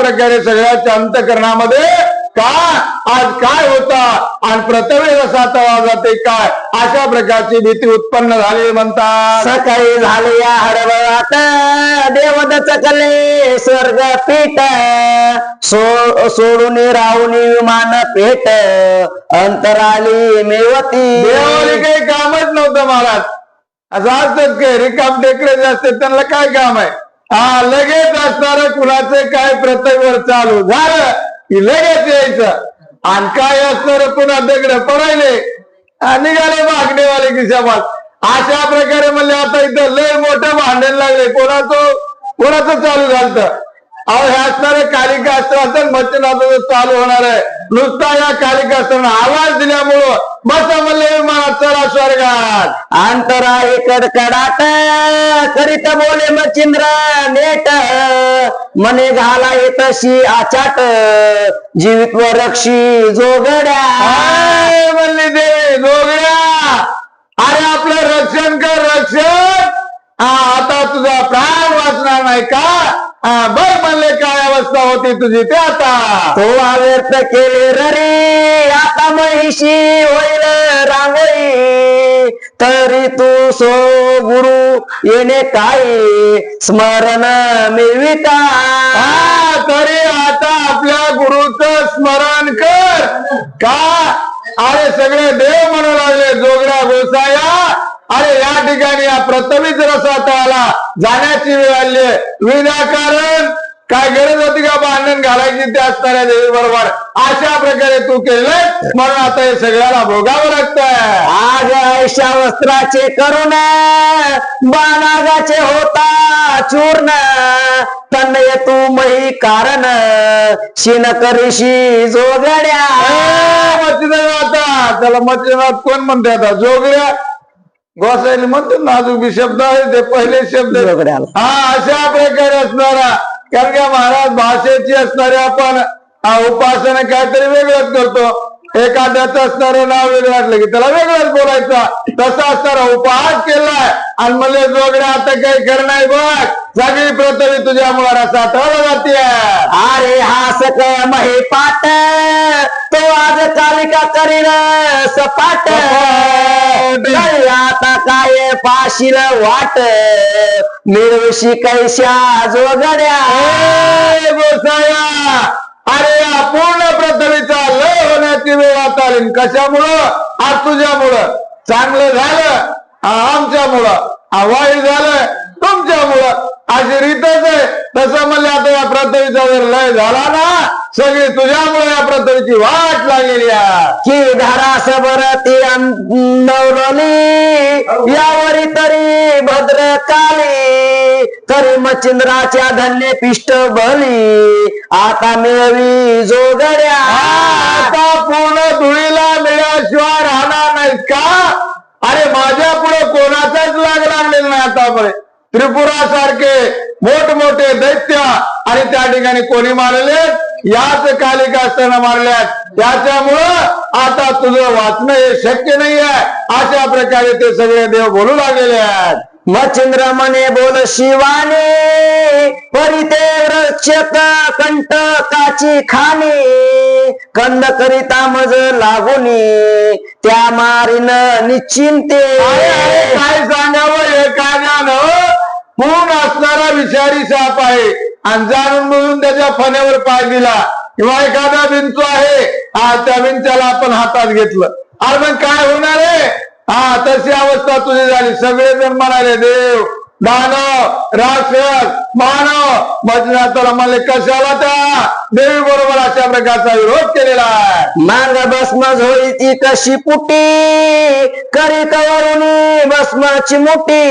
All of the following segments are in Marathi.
प्रकारे सगळ्याच्या अंतकरणामध्ये काय? आज काय होता? आणि प्रथमे रसा तवा जाते काय? अशा प्रकारची भीती उत्पन्न झाली म्हणतात. सकाळी झाले या हडबळात देवदच कले स्वर्ग पीठ. सो सोडून राहून विमान पेट. अंतराली मेवती. देवाला काही कामच नव्हतं महाराज. असं असतात काय रिकाम टेकडे जे असतात त्यांना काय काम आहे? हा लगेच असणार कुणाचे काय प्रत्येकवर चालू झालं की लगेच यायचं. आणि काय असणार पुन्हा दगड पडायले निघाले मागणेवाले खिशामात अशा प्रकारे म्हणले आता इथं लय मोठं भांडण लागले. कोणाचं कोणाचं चालू झालं अहो हे असणारे कालिका अस्त्राचं मच्छनाचं चालू होणार आहे. नुसता या कालिका अस्त्रानं आवाज दिल्यामुळं बसा म्हणले विमानात चला स्वर्गात. अंतरा कडकडाट करीत बोले मचिंद्र नेट मने घाला तशी आचाट जीवित व रक्षी जोगड्या. हाय म्हणले देवी जोगड्या. अरे आपलं रक्षण कर रक्षण. आता तुझा प्राण वाचणार नाही का? हा, बघ म्हणले काय अवस्था होती तुझी ते आता? तो व्यक्त केले रे आता महिषी होईल रांगोळी. तरी तू सो गुरु येणे काय? स्मरण मिळविता. हा तरी आता आपल्या गुरुचं स्मरण कर. का? अरे सगळे देव म्हणू लागले जोगड्या गोसाया. अरे या ठिकाणी या प्रथमीच रसात आला. जाण्याची वेळ आली. विनाकारण काय गरज होती का भांडण घालायची? ते असणाऱ्या देवी बरोबर अशा प्रकारे तू केलंय म्हणून आता हे सगळ्याला भोगावं लागतंय. आज ऐशा वस्त्राचे करुण बाणागाचे होता चूर्ण. तन्नय तू मही कारण. शिन करीशी जोगड्या. मच्छीनाथ आता. त्याला मच्छीनाथ कोण म्हणते आता? जोगड्या? गोसाईला म्हणतो ना अजून बी शब्द आहे ते पहिले शब्द. हा अशा प्रकारे असणारा कारण का महाराज भाषेची असणारे आपण हा, उपासना काहीतरी वेगळंच करतो एखाद्याचं असणारं नाव वेगळं वाटलं की त्याला वेगळंच बोलायचा. तसा असणारा उपहास केलाय. आणि म्हणले जोगड्या आता काही खरं नाही बघ. सगळी प्रथवी तुझ्या मुळा रसा तळ जाते. अरे हास महे पाट तो आज कालिका करीन सपाट आता काय पाशील वाट मिळवशी कैशा जोगड्या. अरे या पूर्ण पृथ्वीचा लय वेळ आता आली कशामुळं? आज तुझ्यामुळं. चांगलं झालं आमच्यामुळं. हा, वाईट झालं तुमच्यामुळं. अशी रीतच आहे. तसं म्हणले आता या पृथ्वीचा जर लय झाला ना. सगळी तुझ्यामुळे या पृथ्वीची वाट लागलेली आहे की धारा सबर ती नवरली यावरी तरी भद्रकाली तरी मच्छिंद्राच्या धन्य पिष्ट बली. आता मिळवी जोगड्या. आता पूर्ण धुळीला मिळाशिवाय राहणार नाहीत का? अरे माझ्या पुढे कोणाचाच लाग लागलेला नाही आतापर्यंत. त्रिपुरा सारखे मोठमोठे दैत्य आणि त्या ठिकाणी कोणी मारले याच कालिका असताना मारल्यात. त्याच्यामुळं आता तुझं वाचणं हे शक्य नाही आहे अशा प्रकारे ते सगळे देव बोलू लागलेले आहेत. मच्छिंद्र मने बोल शिवाने परिते रक्षक कंटकाची खाणे कंद करिता मज लागुनी त्या मारीन निश्चिंते. काय सांगावं? हे काय ज्ञान असणारा विषारी साप आहे. आणि जाणून म्हणून त्याच्या फण्यावर पाय दिला. किंवा एखादा विंचू आहे. हा त्या विंचाला आपण हातात घेतलं. अरे मग काय होणार आहे? हा तशी अवस्था तुझी झाली. सगळेजण म्हणाले देव दानव राक्षस मानव मजनाथाला म्हणले कशाला त्या? देवी बरोबर अशा प्रकारचा विरोध केलेला आहे. मांग भस्म होई ती कशी पुटी? करीत वरुणी भस्माची मुठी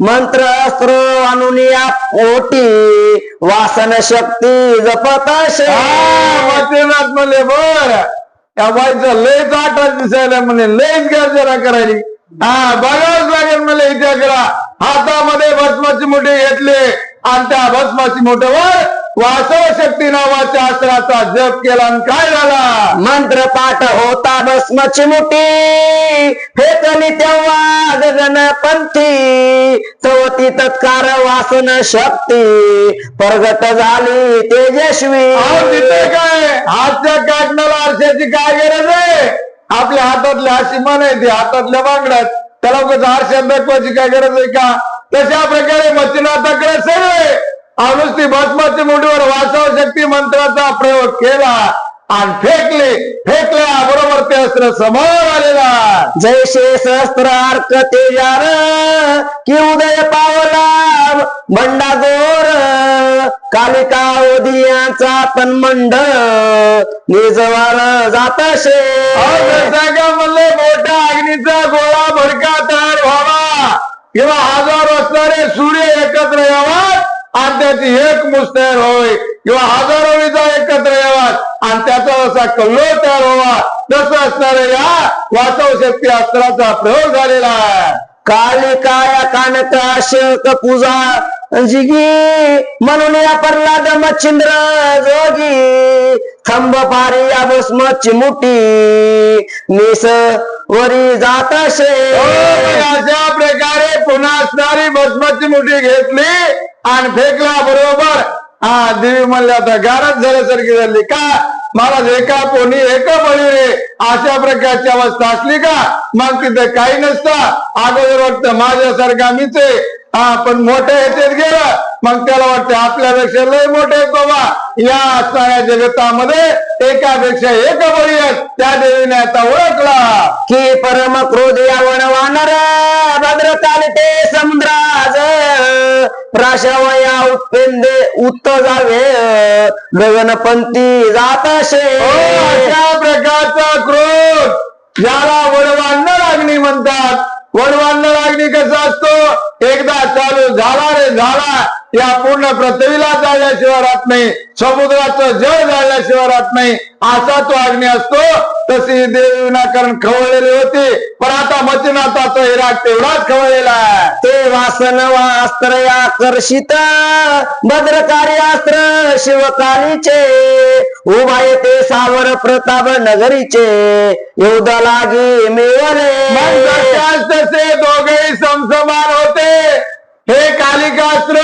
मंत्र अस्त्र आणून या पोटी? वासन शक्ती जपत म्हणले बर. या बाईचं लयच आठात दिसायला म्हणे लयच गर्जना करायली. हा बघावंच लागेल म्हणले इथे करा. हातामध्ये भस्माची मोठी घेतली आणि त्या भस्माची मोठ्यावर वासव शक्ती नावाच्या अस्त्राचा जप केला आणि काय झाला? मंत्र पाठ होता भस्मची मुठी. फेकली तेव्हा गगन पंथी. चवती तत्कार वासन शक्ती. प्रगट झाली तेजस्वी. तिथे काय? हातच्या काटण्याला आरशाची काय गरज आहे? आपल्या हातातल्या अशी मन आहे ती हातातल्या बांगड्यात. त्याला उगाच आरशात दाखवायची काय गरज आहे का? तशा प्रकारे मच्छिनाथाकडे सगळे अनुष्ठी भस्माच्या मुठीवर वाचव शक्ती मंत्राचा प्रयोग केला आणि फेकले. फेकल्या बरोबर ते अस्त्र समोर आलेला. जैसे सहस्त्र अर्क तेजार कि उदय पावला बंडा गोर कालिका उदियाचा तन्मंड निजवार जातशे अहो, जसा का म्हणले मोठ्या अग्नीचा गोळा भडका किंवा हजार असणारे सूर्य एकत्र यावात आणि त्याची एक मुस तयार होय. किंवा हजारो विजा एकत्र यावात आणि त्याचा असा कल्लो तयार व्हावा. तसं असणारे या वाचव शक्ती अस्त्राचा प्रयोग झालेला आहे. कालिकाया कानका शेक पूजा. जिगी म्हणून या प्रल्हाद मच्छिंद्र जोगी. थंब पारी या भस्मची मुठी. निस वरी जात शे अशा प्रकारे पुन्हा असणारी भस्मची मुठी घेतली आणि फेकला बरोबर. हा देवी म्हणले आता गारच झाल्यासारखी झाली का? मला एका कोणी एका बळी रे? अशा प्रकारची अवस्था असली का? मग तिथे काही नसतं. अगोदर वाटतं माझ्यासारखा मीच हा पण मोठ्या ह्याच्यात गेलं मग त्याला वाटतं आपल्यापेक्षा लय मोठे बाबा. या असणाऱ्या जगतामध्ये एकापेक्षा एक बळी त्या देवीने आता ओळखला. की परम क्रोध यावण वानर भद्रकाल ते समुद्राज प्राशवया उत्पेंदे उत्त जावे गगनपंथी जातशे. हो, अशा प्रकारचा क्रोध. याला वडवांना अग्नी म्हणतात. वडवांना अग्नी कसा असतो? एकदा चालू झाला रे झाला. या पूर्ण पृथ्वीला जाळल्याशिवाय राहत नाही समुद्राचं जळ जाळल्याशिवाय राहत नाही असा तो अग्नी असतो. तशी देवी विनाकारण खवळलेली होती. पण आता मचिनाथाचा हिराग तेवढाच खवळलेला आहे. ते वासन वास्त्र आकर्षित भद्रकारी अस्त्र शिवकालीचे उभाय ते सावर प्रताप नगरीचे युद्ध लागी मिळवले. तसे दोघेही समसमान हे कालिकास्त्र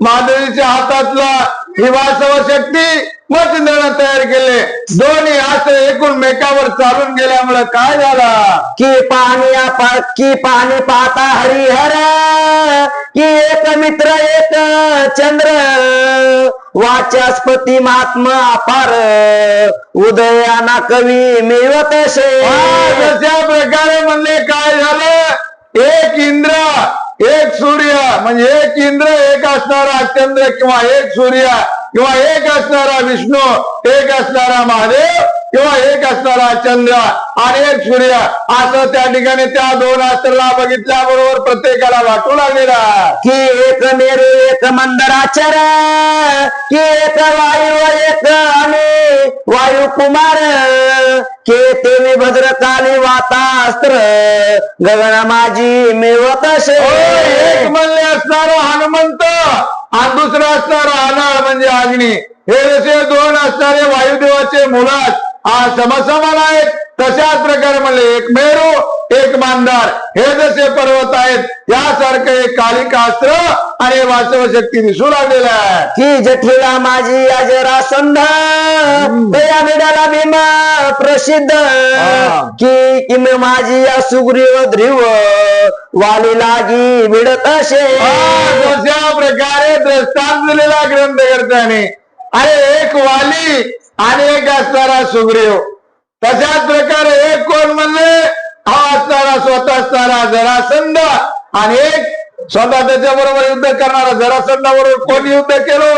माधवीच्या हातातला ही वासव शक्ती मचिंद्रानं तयार केले. दोन्ही अस्त्र एकूण मेकावर चालून गेल्यामुळे काय झाला? की पाणी आप- की पाणी पाहता हरिहर की एक मित्र एक चंद्र. वाचस्पती महात्मा अपार उदयाना कवी मिळवत शे जशा प्रकारे म्हणले काय झालं? एक इंद्र एक सूर्य म्हणजे एक इंद्र एक असणारा चंद्र किंवा एक सूर्य किंवा एक असणारा विष्णू एक असणारा महादेव किंवा एक असणारा चंद्र आणि एक सूर्य असं त्या ठिकाणी त्या दोन अस्त्राला बघितल्याबरोबर प्रत्येकाला वाटू लागलेला की एक मेरू एक मंदराचर की एक वायू एक आणि वायू कुमार के ते भद्रकाली वातास्त्र गगन माझी मिळवत एक म्हणले असणारा हनुमंत आणि दुसरा असणारा अनाळ म्हणजे अग्नी. हे जसे दोन असणारे वायुदेवाचे मुलात हा समसमान आहेत. तशाच प्रकारे म्हणले एक मेरू एक मांदार. हे जसे पर्वत आहेत यासारखं एक कालिका अस्त्र आणि वाचव शक्ती दिसू लागलेला आहे. की जठीला माझी अजरा संध मिडाला भीमा प्रसिद्ध. की किम माझी या सुग्रीव ध्रुव वाली लागी मिळत असे जशा प्रकारे दृष्टांत दिलेला ग्रंथकर्त्याने. अरे एक वाली आणि एक असणारा सुग्रीव. तशाच प्रकारे एक कोण म्हणले हा असणारा स्वतः असणारा जरासंध. आणि एक स्वतः त्याच्या बरोबर युद्ध करणारा जरासंधाबरोबर कोण युद्ध केलं?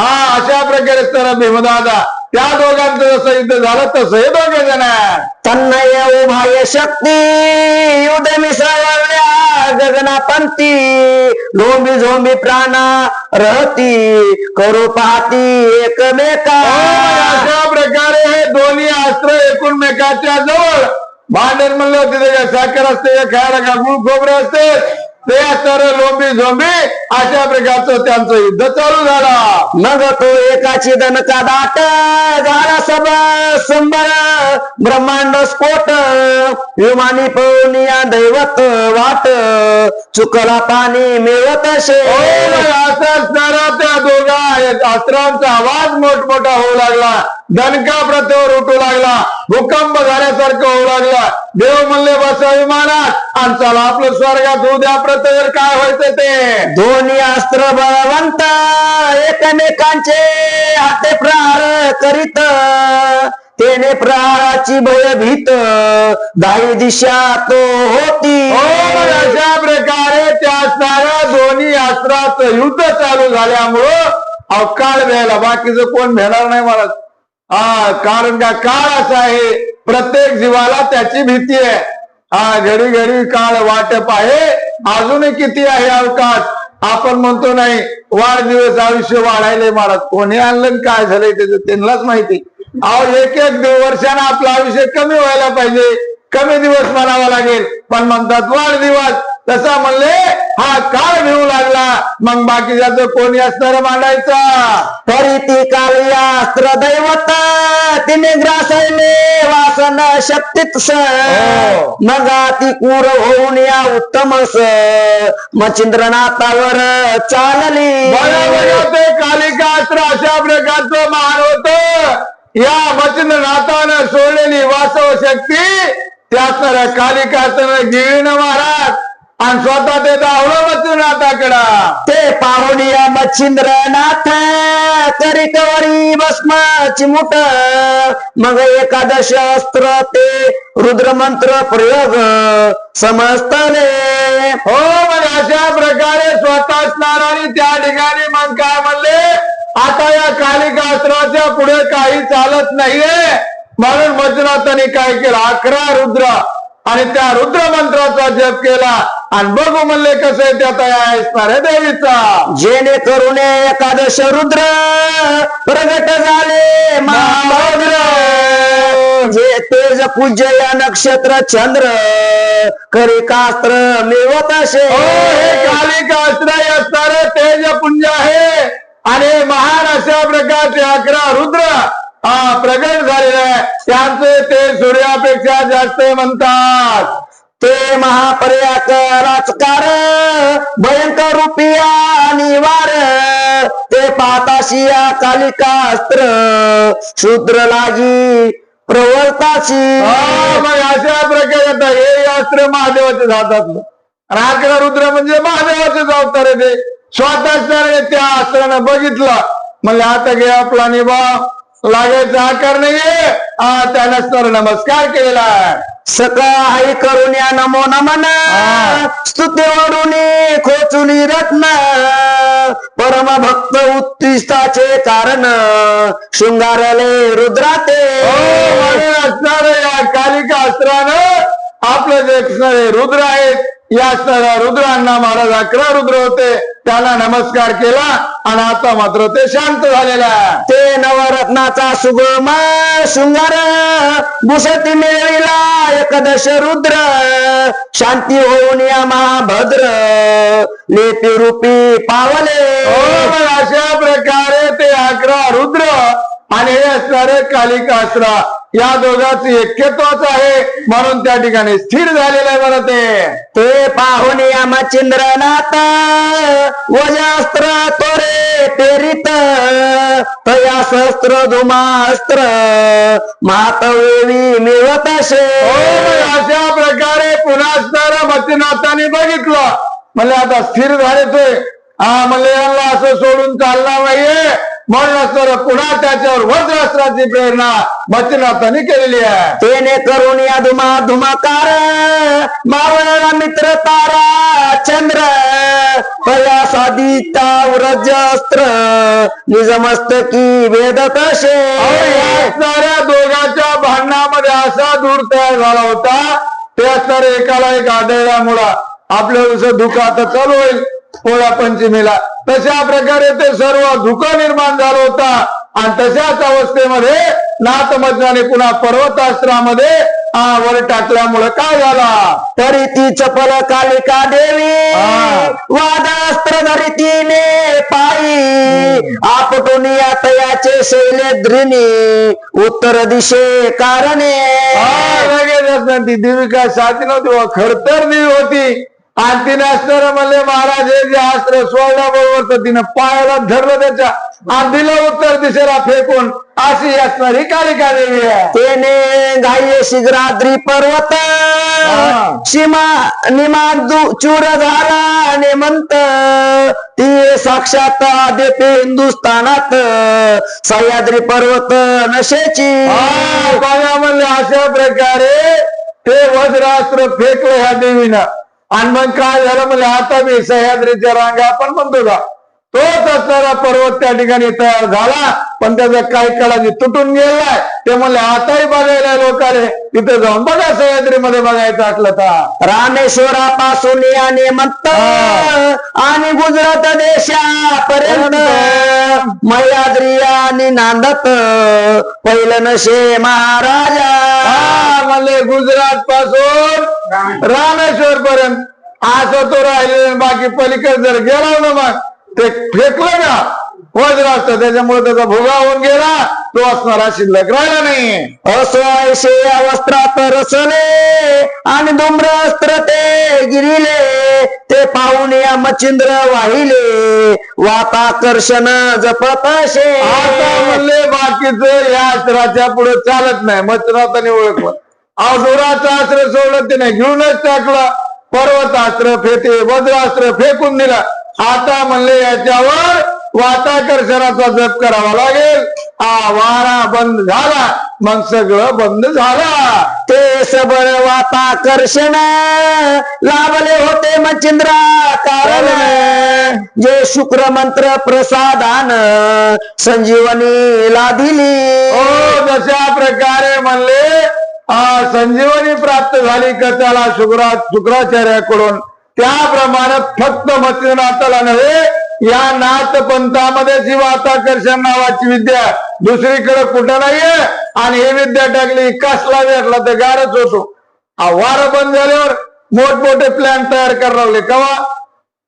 हा अशा प्रकारे असणारा भीमदादा त्या दोघांचं जसं युद्ध झालं तसं हे दोघे जण. तन्नय उभाय शक्ती युद्ध मिसळल्या गगनापंती लोंबी झोंबी प्राणा रहती करू पाहती एकमेका अशा प्रकारे हे दोन्ही अस्त्र एकूणमेकाच्या जवळ भांडण म्हणलं होते ते काय साखर असते खायला का गुळ खोबरे असते ते तर लोंबी झोंबी अशा प्रकारचं त्यांचं युद्ध चालू झाला. मग तो एकाची दणका दाट झाला सब संबर ब्रह्मांड स्फोट विमानी पवनिया दैवत वाट चुकला पाणी मिळवत शे हो, असं त्या दोघा अस्त्रांचा आवाज मोठमोठा होऊ लागला. दणका प्रत्येवर उठू लागला. भूकंप झाल्यासारखं होऊ लागला. देव म्हणले बसा विमानात. आणि चला आपलं स्वर्गात होऊ द्या. प्रत्येवर काय व्हायचं ते? दोन्ही अस्त्र बळवंत एकमेकांचे हाते प्रहार करीत. तेने प्रहाराची भयभीत दाही दिशा तो होती. हो अशा प्रकारे त्या असणाऱ्या दोन्ही अस्त्राचं युद्ध चालू झाल्यामुळं अवकाळ द्यायला बाकीचं कोण भेटणार नाही मला. हा कारण का काळ असा आहे प्रत्येक जीवाला त्याची भीती आहे. हा घडी घडी काळ वाटप आहे अजूनही किती आहे अवकाश? आपण म्हणतो नाही वाढदिवस आयुष्य वाढायला महाराज कोणी आणलं काय झालंय त्याचं त्यांनाच माहिती. अहो एक एक वर्षानं आपलं आयुष्य कमी व्हायला पाहिजे कमी दिवस म्हणावा लागेल. पण म्हणतात वाढदिवस. तसा म्हणले हा काळ घेऊ लागला. मग बाकीच्याचं कोणी असणार मांडायचा? तरी ती कालिया अस्त्र दैवत तिने ग्रासले वासन शक्तीत स हो. मग ती कूर होऊन या उत्तमस मचिंद्रनाथावर चालली. ते कालिका अस्त्र अशा प्रकारचं महान होत. या वचननाथानं सोडलेली वासव शक्ती त्या कालिका अस्त्रानं गिळणं महाराज. आणि स्वतः ते दावलं वचननाथाकडा ते पाहुनिया मच्छिंद्रनाथ करिकवरी भस्म चिमुट मग एकादश अस्त्र ते रुद्रमंत्र प्रयोग समजतले हो मग अशा प्रकारे स्वतः असणार आणि त्या ठिकाणी मग काय म्हणले? आता या कालिका अस्त्राच्या पुढे काही चालत नाहीये. म्हणून मंजुनाथांनी काय केलं? अकरा रुद्र आणि त्या रुद्र मंत्राचा जप केला. आणि बघू म्हणले कसं आहे त्या तयार असणार आहे देवीचा. जेणे करून एकादश रुद्र प्रगट झाले. महाभद्र जे तेज पूज्य या नक्षत्र चंद्र करिकास्त्र मिळवत असे. हो हे कालिका अस्त्र हे असणार तेज पुंज आहे. आणि महान अशा प्रकारचे अकरा रुद्र हा प्रगट झालेले आहे. त्यांचे ते सूर्यापेक्षा जास्त म्हणतात. ते महापर्याक राजकार भयंकर रुपिया निवार ते पाताशिया कालिका अस्त्र शूद्र लागी प्रवर्ताशी मग अशा प्रकारे आता हे अस्त्र महादेवाचे जातात. राजकार रुद्र म्हणजे महादेवाचेच अवतार ते. स्वतः त्या अस्त्रानं बघितलं. म्हणजे आता घे आपला निभा लागायचा आकार नाहीये. हा त्यानं सर नमस्कार केलेला सकाळी करून या नमो नमन. स्तुती वरून खोचुनी रत्न. परम भक्त उत्तिष्ठाचे कारण. शृंगारले रुद्राते. हो, असणारं या कालिका अस्त्रानं आपलं जे असणारे रुद्र आहेत या असणाऱ्या रुद्रांना महाराज अकरा रुद्र होते. त्यांना नमस्कार केला आणि आता मात्र ते शांत झालेला ते नवरत्नाचा सुगम शृंगार भूषती मिळविला एकदश रुद्र. शांती होऊन या महाभद्र लेपी रूपी पावले. हो, अशा प्रकारे ते अकरा रुद्र आणि हे असणारे कालिका अस्त्र या दोघांचं ऐक्यत्वच आहे म्हणून त्या ठिकाणी स्थिर झालेलं आहे बरं ते. ते पाहून या मच्छिंद्रनाथ वजास्त्र तोरे पेरित तया शस्त्र धुमास्त्र मातवेवी मिळवत असे. हो, अशा प्रकारे पुन्हा असणारा मच्छीनाथाने बघितलं. म्हणले आता स्थिर झाले ते. हा म्हणले यांना असं सोडून चालणार नाहीये. म्हणून असणार पुन्हा त्याच्यावर वज्रास्त्राची प्रेरणा मच्छीनाथाने केलेली आहे. तेने करून या धुमा धुमाकार मावळला मित्र तारा चंद्र तया साधिता व्रज अस्त्र निजमस्तकी वेदत असे अहो, या असणाऱ्या दोघांच्या भांडणामध्ये असा दूर तयार झाला होता ते असणारे एकाला एक आढळल्यामुळं आपल्या धुकं आता चालू होईल पोळा पंचमीला. तशा प्रकारे ते सर्व धुकं निर्माण झालं होता. आणि तशाच अवस्थेमध्ये नाथमजनाने पुन्हा पर्वतास्त्रामध्ये हा वर टाकल्यामुळं काय झाला? तरी ती चपल कालिका देवी. वादास्त्र धरी तिने पायी आपटून याचे शैलेद्रिनी उत्तर दिशे कारणे. ती देविका साधी नव्हती खडतर देवी होती. आणि तिने असणार म्हणले महाराज हे जे अस्त्र सोडल्याबरोबर तर तिनं पायाला धरलं त्याच्या. आणि दिलं उत्तर दिशेला फेकून अशी असणारी कालिका देवी तेने घाई शिग्राद्री पर्वत. सीमा निमा चूर झाला नेमंत. ती साक्षात आदित्य हिंदुस्थानात. सह्याद्री पर्वत नशेची. म्हणले अशा प्रकारे ते वज्रास्त्र फेकलं ह्या देवीनं. आणि मग काय झालं? म्हणजे आता मी सह्याद्रीच्या रांगा आपण म्हणतो का तोच असणारा पर्वत त्या ठिकाणी तयार झाला पण त्याचा काही काळाने तुटून गेलाय ते म्हणले आताही बघायला लोकांनी तिथे जाऊन बघा सह्याद्रीमध्ये बघायचं असलं तर. रामेश्वरापासून आणि मत्त. आणि गुजरात देशापर्यंत. मह्याद्री आणि नांदत. पहिलं नशे महाराजा. म्हणले गुजरात पासून रामेश्वर पर्यंत असं तो राहिले बाकी पलीकडे जर गेला ना मग ते फेकलं ना. वज्रास्त्र त्याच्यामुळे त्याचा भुगा होऊन गेला. तो असणारा शिल्लक राहिला नाही असो वस्त्रात रसले आणि धूम्रस्त्र ते गिरिले. ते पाहून या मच्छिंद्र वाहिले. वाताकर्षण जपत असे आता म्हणले बाकीचं या अस्त्राच्या पुढे चालत नाही. मच्छराताने ओळखलं. अवधुराचं अस्त्र सोडलं त्याने घेऊनच टाकलं. पर्वतास्त्र फेटे वज्रास्त्र फेकून दिला. आता म्हणले याच्यावर वाताकर्षणाचा जप करावा लागेल. हा वारा बंद झाला. मग सगळं बंद झाला. ते सबळ वाताकर्षण लाभले होते मच्छिंद्रा. कारण जे शुक्र मंत्र प्रसादान संजीवनीला दिली. हो जशा प्रकारे म्हणले संजीवनी प्राप्त झाली का त्याला शुक्रा शुक्राचार्याकडून? त्याप्रमाणे फक्त मत्स्यनाथाला नव्हे या नाथ पंथामध्ये जी नावाची विद्या दुसरीकडे कुठं नाहीये. आणि ही विद्या टाकली कसला भेटला तर गारच होतो. हा वारं बंद झाल्यावर मोठमोठे प्लॅन तयार करायला लागले. कवा?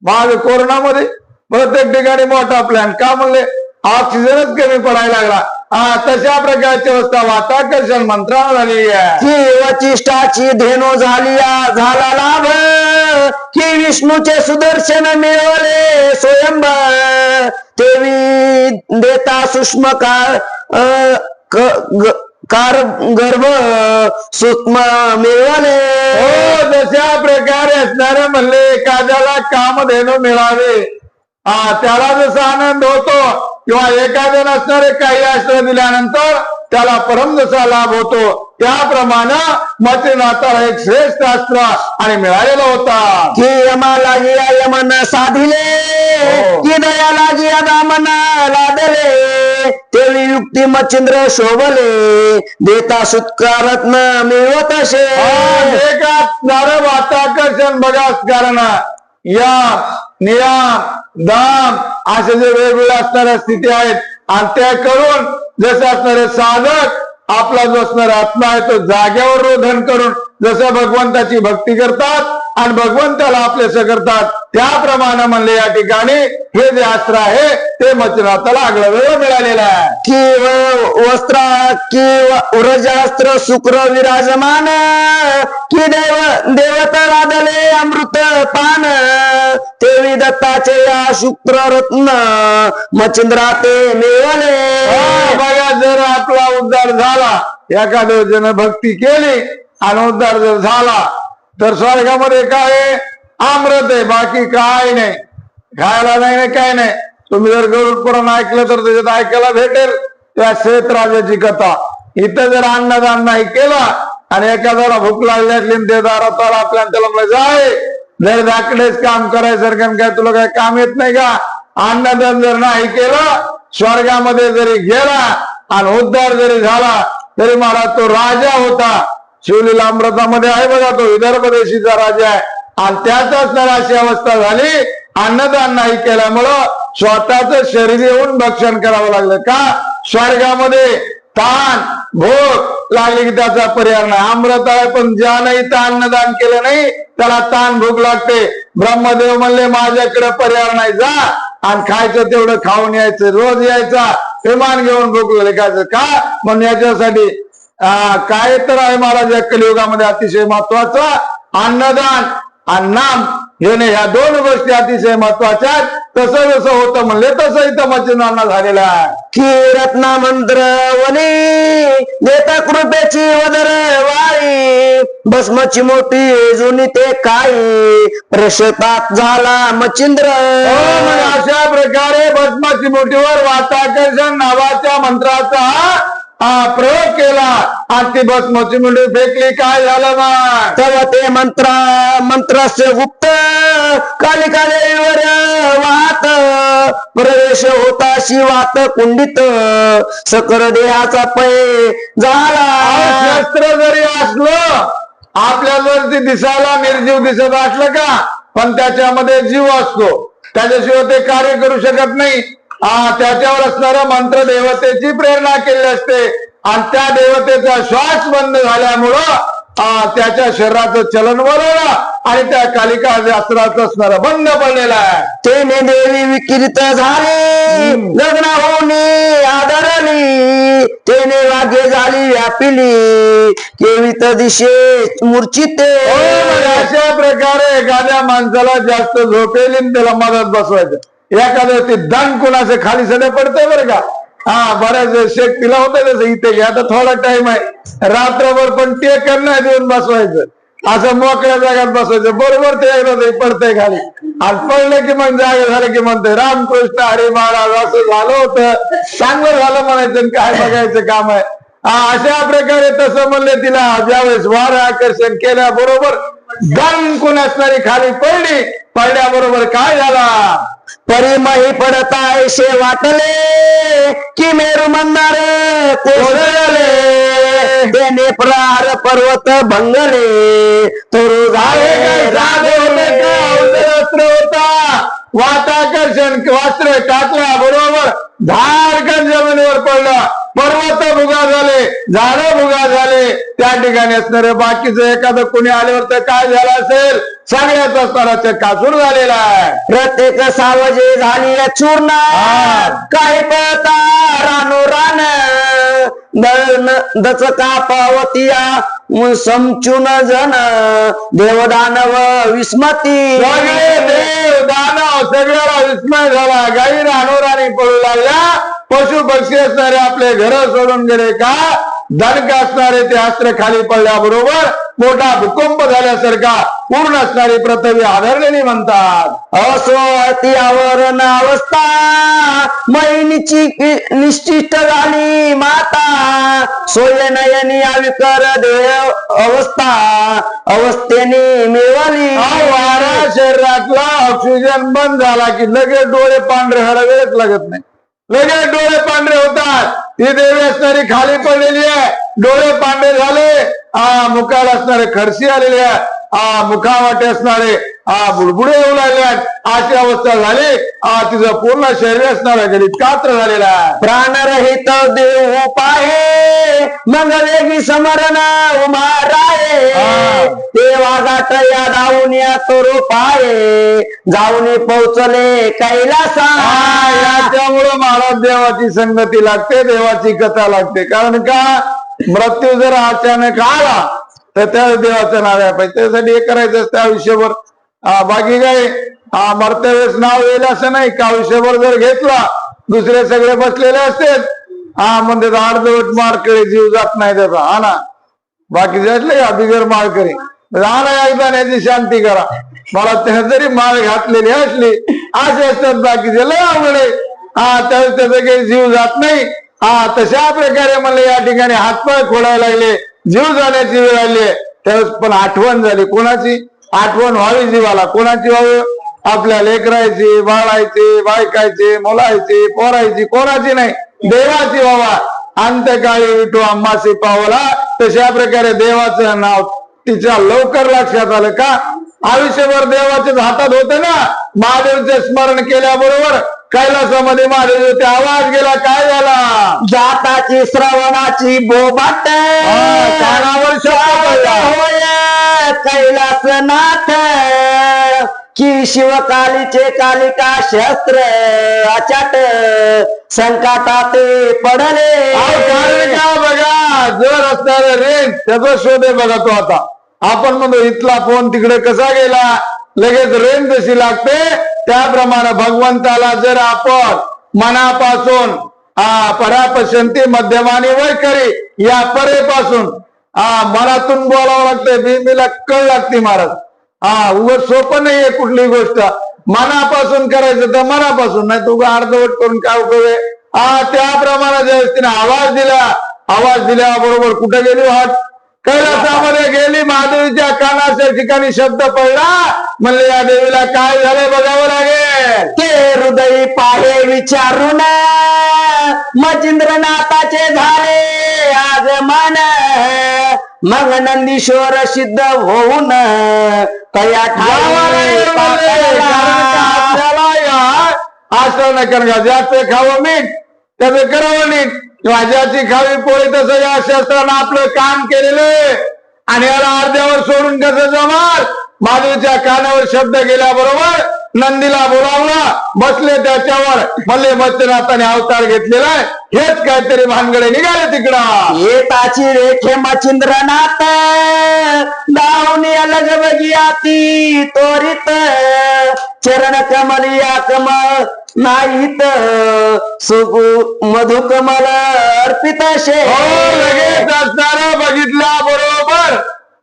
मागे कोरोनामध्ये. प्रत्येक ठिकाणी मोठा प्लॅन का म्हणले? ऑक्सिजनच कमी पडायला लागला. तशा प्रकारची अवस्था वाताकर्षण मंत्राला झालेली आहे. ही वचिष्ठाची धेनो झाली झाला लाभ. ही विष्णूचे सुदर्शन मिळवले स्वयंभ. तेवी देता सूक्ष्म क- ग- कार गर्भ सूक्ष्म मिळवले. हो जशा प्रकारे असणारे म्हणले एखाद्याला कामधेनू मिळावे. हा त्याला जसा आनंद होतो किंवा एखाद्याला असणारे काही आश्रय दिल्यानंतर त्याला परम जसा लाभ होतो. त्याप्रमाणे मत्स्यनाथाला एक श्रेष्ठ अस्त्र आणि मिळालेला होता. की यमा लागी यमन साधिले हो. की दया लागी दामन लादले तेवी युक्ती मच्छिंद्र शोभले देता सुत्कारत्न मिळवत असे. असणारं वाताकर्षण बघा कारण या नियम दाम असे जे वेगवेगळ्या असणाऱ्या स्थिती आहेत आणि त्या करून जसे असणारे साधक आपला जो असणारा आत्मा आहे तो जाग्यावर रोधन करून जसं भगवंताची भक्ती करतात आणि भगवंताला आपलेसं करतात त्याप्रमाणे म्हणले या ठिकाणी हे जे अस्त्र आहे ते मचनाथाला आगळं वेगळं मिळालेलं आहे. कि वस्त्र कि उरजास्त्र शुक्र विराजमान कि देव देवत राधले अमृत पान तेवी दत्ताचे या शुक्र रत्न मच्छिंद्रा ते मिळवले बघा जर आपला उद्धार झाला एखाद्या जण भक्ती केली आणि उद्धार जर झाला तर स्वर्गामध्ये काय आहे? अमृत आहे बाकी काय नाही. खायला नाही काय नाही. तुम्ही जर गरुड पुराण ऐकलं तर त्याच्यात ऐकायला भेटेल. त्या शेतराजाची कथा. इथं जर अन्नदान नाही केला आणि एखाद्याला भूक लागली असली ते दारात आपल्या त्याला म्हणजे जाय जर धाकडेच काम करायसारखं काय तुला काय काम येत नाही का? अन्नदान जर नाही केलं स्वर्गामध्ये जरी गेला आणि उद्धार जरी झाला तरी मला तो राजा होता. शिवलीला अमृतामध्ये आहे बघा तो विदर्भ देशीचा राजा आहे. आणि त्याचाच तर अशी अवस्था झाली अन्नदान नाही केल्यामुळं स्वतःच शरीर येऊन भक्षण करावं लागलं. का? स्वर्गामध्ये ताण भोग लागली की त्याचा पर्याय नाही. अमृत आहे पण ज्या नाही तर अन्नदान केलं नाही त्याला ताण भूक लागते. ब्रह्मदेव म्हणले माझ्याकडे पर्याय नाही जा आणि खायचं तेवढं खाऊन यायचं रोज यायचा विमान घेऊन भूक लेखायचं. का? म्हणून याच्यासाठी काय तर आहे महाराज या कलियुगामध्ये अतिशय महत्वाचं. अन्नदान आणि नाम हे नाही ह्या दोन गोष्टी अतिशय महत्त्वाच्या आहेत. तसं जसं होतं म्हणले तसं इथं मच्छिंद्रांना झालेलं आहे. की रत्ना मंत्र वनी देता कृपेची वदर वाळी भस्मची मोठी जुनी ते काही प्रशतात झाला मच्छिंद्र. हो, अशा प्रकारे भस्माची मुठीवर वाताकर्षण नावाच्या मंत्राचा हा, प्रयोग केला. आणि ती भस्माची मुठी फेकली काय झालं मग? तव ते मंत्रा मंत्रस्य गुप्त कालिका देवीवर वाहत प्रवेश होता शिवात कुंडित सकल देहाचा पै झाला. शस्त्र जरी असलं आपल्याला ते दिसायला निर्जीव दिसत असलं का? पण त्याच्यामध्ये जीव असतो. त्याच्याशिवाय ते कार्य करू शकत नाही. आ, त्याच्यावर असणाऱ्या मंत्र देवतेची प्रेरणा केली असते. आणि त्या देवतेचा श्वास बंद झाल्यामुळं आ, त्याच्या शरीराचं चलन वळवलं आणि त्या कालिका शास्त्राचं असणारं बंद पडलेलं आहे. तेने देवी विकिरित झाली लग्न होऊनी आदरली तेने वागे झाली व्यापिली केवित दिशे मूर्छित हो, अशा प्रकारे एखाद्या माणसाला जास्त झोपेल त्याला मदत बसवायचं. एखादं ते दण कुणाचं खाली सध्या पडतंय बरं का? हा बऱ्याच शेक तिला होत तसं इथे घ्या. आता थोडा टाइम आहे. रात्रभर पण ते करणं देऊन बसवायचं. असं मोकळ्या जागात बसवायचं. बरोबर ते एकदा पडतंय खाली. आज पडलं की मग जागा झालं की म्हणतंय रामकृष्ण हरे महाराज असं झालं होतं. चांगलं झालं म्हणायचं आणि काय बघायचं काम आहे. हा, अशा प्रकारे तसं म्हणले तिला ज्यावेळेस वार आकर्षण केल्या बरोबर दन कोण असणारी खाली पडली. पडल्याबरोबर काय झाला? परिमही पडत आहे शे वाटले की मेरू म्हणणारे कोसळले. त्याने प्रहार पर्वत भंगले. तुरु झाले. काय वाताकर्षण वस्त्र टाकला बरोबर. धारकन जमिनीवर पडला. पर्वत भुगा झाले झाडं भुगा झाले. त्या ठिकाणी असणारे बाकीचं एखादं कोणी आल्यावर तर काय झालं असेल? सगळ्याच असणारा चक्का सुरू झालेला आहे. प्रत्येक सावजे झाली चूर्ण. काही पळता रानो रान दचका पावतिया समचून जन देवदानव विस्मती. सगळे देव दानव सगळ्याला विस्मय झाला. गाई रानोराणी पडू लागल्या. पशु पक्षी असणारे आपले घर सोडून गेले का? दणक असणारे ते अस्त्र खाली पडल्याबरोबर मोठा भूकंप झाल्यासारखा पूर्ण असणारी प्रथवी आदरलेली म्हणतात. असो अति आवरण अवस्था मैनीची कि- निश्चित झाली माता सोय नयनी अविकर देव अवस्था अवस्थेने मिळवली वारा शरीरातला ऑक्सिजन बंद झाला की लगेच डोळे पांढरे हळवेच वेळच लागत नाही. लगेच डोळे पांढरे होतात. ती देवी असणारी खाली पडलेली आहे. डोळे पांढरे झाले. आ मुखाला असणारे खडसी आलेले आहे. आ मुखावाटे असणारे आ बुडबुडे येऊ लागले अशी अवस्था झाली. आ तिचं पूर्ण शरीर असणारा गरीब कात्र झालेला आहे. प्राणरहित देव पाहे मग समरण उमा राये. देवा गाठ या धावून या तोरो पाये जाऊन पोहोचले कैलासा याच्यामुळं महाराज देवाची संगती लागते देवाची कथा लागते. कारण का? मृत्यू जर अचानक आला तर त्या देवाचं नाव आहे. पाहिजे त्यासाठी हे करायचं असतं आयुष्यभर. हा, बाकी काय? हा, मरत्या वेळेस नाव येईल असं नाही. का आयुष्यभर जर घेतला दुसरे सगळे बसलेले असते हा म्हणजे अर्धवट मारकरी जीव जात नाही त्याचा. हा ना? बाकी असले का? बिगर माळकरी. राहणं एकदा याची शांती करा. मला त्या जरी माळ घातलेली असली असे असतात बाकीचे. लय अवघड आहे. हा त्यावेळेस त्याचा काही जीव जात नाही. हा तशा प्रकारे मला या ठिकाणी हातपाय खोडायला लागले. जीव जाण्याची वेळ आली आहे. त्यावेळेस पण आठवण झाली. कोणाची? आठवण व्हावी जीवाला. कोणाची व्हावी? आपल्या लेकरायची बाळायची बायकायची मुलायची पोरायची कोणाची नाही. देवाची व्हावा. अंतकाळी विठू अम्मासी पावला. तशा प्रकारे देवाचं नाव तिच्या लवकर लक्षात आलं का? आयुष्यभर देवाच्याच हातात होते ना? महादेवचे स्मरण केल्याबरोबर कैलासामध्ये महादेव आवाज गेला काय झाला? जाता कानाची श्रवणाची बोबाट. कानावर. होय कैलासनाथ. की शिवकालीचे कालिका शस्त्र अचाट संकटात पडले. का बघा जर असणारा रेंज त्याचा शोध आहे बघा तो आता. आपण म्हणतो इथला फोन तिकडे कसा गेला? लगेच रेंज जशी लागते त्याप्रमाणे भगवंताला जर आपण मनापासून हा परापशंती मध्यमानी वय या परेपासून हा मनातून बोलावं लागतंय बिंबीला कळ लागते महाराज. हा उघड सोपं नाहीये कुठली गोष्ट. मनापासून करायचं तर मनापासून नाही तू अर्धवट करून काय उपयोग आहे? हा त्याप्रमाणे ज्यावेळेस तिने आवाज दिला. आवाज दिल्याबरोबर कुठे गेली वाट? कैलासामध्ये गेली महादेवीच्या कानाच्या ठिकाणी शब्द पडला म्हणले या देवीला काय झालंय बघावं लागेल ते हृदय पाहे विचारून मचिंद्रनाथाचे झाले आगमन मग नंदीश्वर सिद्ध होऊन तया जावं लागेल म्हणले. कारण ज्याचं खावं मीठ त्याचं करावं नीट किंवा ज्याची खावी पोळी तसं या शास्त्रानं आपलं काम केलेलं आणि याला अर्ध्यावर सोडून कसं जमाल? माधवीच्या कानावर शब्द गेल्याबरोबर नंदीला बोलावलं बसले त्याच्यावर. मल्ले मच्छनाथाने अवतार घेतलेला आहे. हेच काहीतरी भानगडे निघाले तिकडं. येताची रेखे मचिंद्रनाथ दावणी अलग बगियाती तोरित चरण कमलिया कमल नाहीत सुगु मधुकमल अर्पित शे. हो लगेच असणारा बघितल्या बरोबर.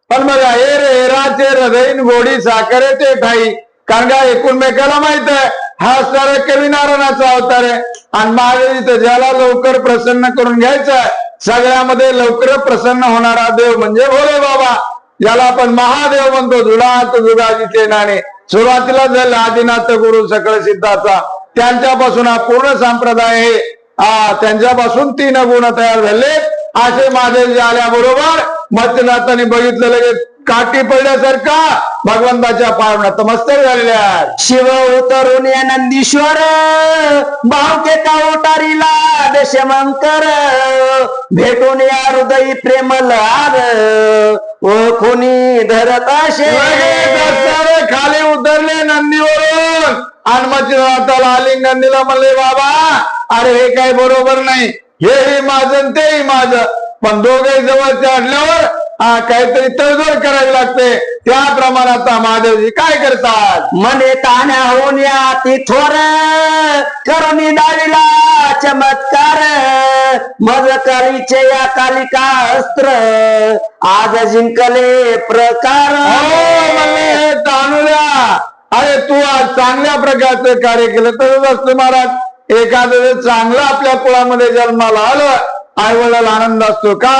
पण बघा हे रे हेराचे हृदयीन गोडी साखरेचे ठाई कारण का एकूणमेकाला माहीत आहे हा असणारा कवी नारायणाचा अवतार आहे. आणि महादेवी तर ज्याला लवकर प्रसन्न करून घ्यायचं आहे सगळ्यामध्ये लवकर प्रसन्न होणारा देव म्हणजे भोले बाबा. याला आपण महादेव म्हणतो जुडात जिथे नाणे. सुरुवातीला झालं आदिनाथ गुरु सकळ सिद्धाचा त्यांच्यापासून हा पूर्ण संप्रदाय आहे. हा त्यांच्यापासून तीन गुण तयार झाले. असे महादेवजी आल्याबरोबर मच्छनाथाने बघितलं लगेच काठी पडल्यासारखा भगवंताच्या पावनात मस्तक झालेल्या. शिव उतरून या नंदीश्वर भावके का उतारीला दशमंकर भेटून या हृदयी प्रेमल आर ओखुनी धरत असे. खाली उतरले नंदीवरून. आणि मच्छनाथाला आलिंगन दिलं म्हणले बाबा अरे हे काही बरोबर नाही. हेही माझं तेही माझं. पण दोघे जवळ चढल्यावर हा काहीतरी तडजोड करावी लागते. त्याप्रमाणे आता महादेवजी काय करतात? मने ताण्या होऊन या ती थोर करुणी दाविला चमत्कार मज कालीचे या कालिका अस्त्र आज जिंकले प्रकार. तानुल्या अरे तू आज चांगल्या प्रकारचं कार्य केलं तरच असतं महाराज. एखादं चांगलं आपल्या कुळामध्ये जन्माला आलं आई वडिलाला आनंद असतो का?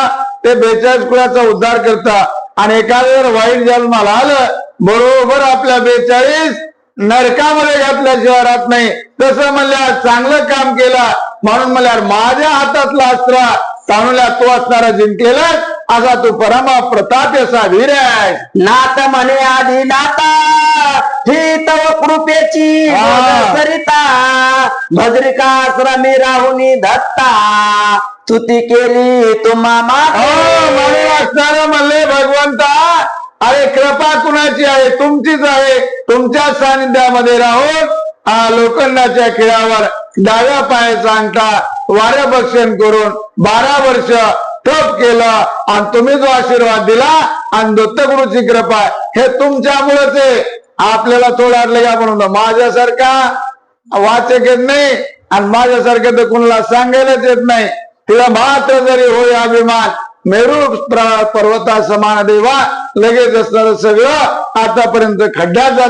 ते बेचाळीस कुळाचा उद्धार करता आणि एखादं जर वाईट जन्माला आलं बरोबर आपल्या बेचाळीस नरकामध्ये घातल्याशिवाय राहत नाही. तसं म्हणल्या चांगलं काम केलं म्हणून म्हणल्या माझ्या हातातला अस्त्र तानुल्या तो असणारा जिंकलेला असा तू परमा प्रताप असा वीर आहे. नात म्हणे आधी नाता ही तव कृपेची. सरिता भद्रिका श्रमी राहुनी दत्ता. स्तुती केली तुम्हा हो म्हणून असणारा म्हणले भगवंता. अरे कृपा कुणाची आहे? तुमचीच आहे. तुमच्या सानिध्यामध्ये राहून लोखंडाच्या खिळावर डाव्या पाय सांगता वाऱ्या भक्षण करून बारा वर्ष तप केलं आणि तुम्ही जो आशीर्वाद दिला आणि दत्तगुरूची कृपा हे तुमच्यामुळेच आहे. आपल्याला थोडं अडलं का म्हणून. माझ्यासारखा वाचक येत नाही आणि माझ्यासारखं तर कुणाला सांगायलाच येत नाही. तिला मात्र जरी होय अभिमान मेरू पर्वता समान देवा लगेच असणार सगळं आतापर्यंत खड्ड्यात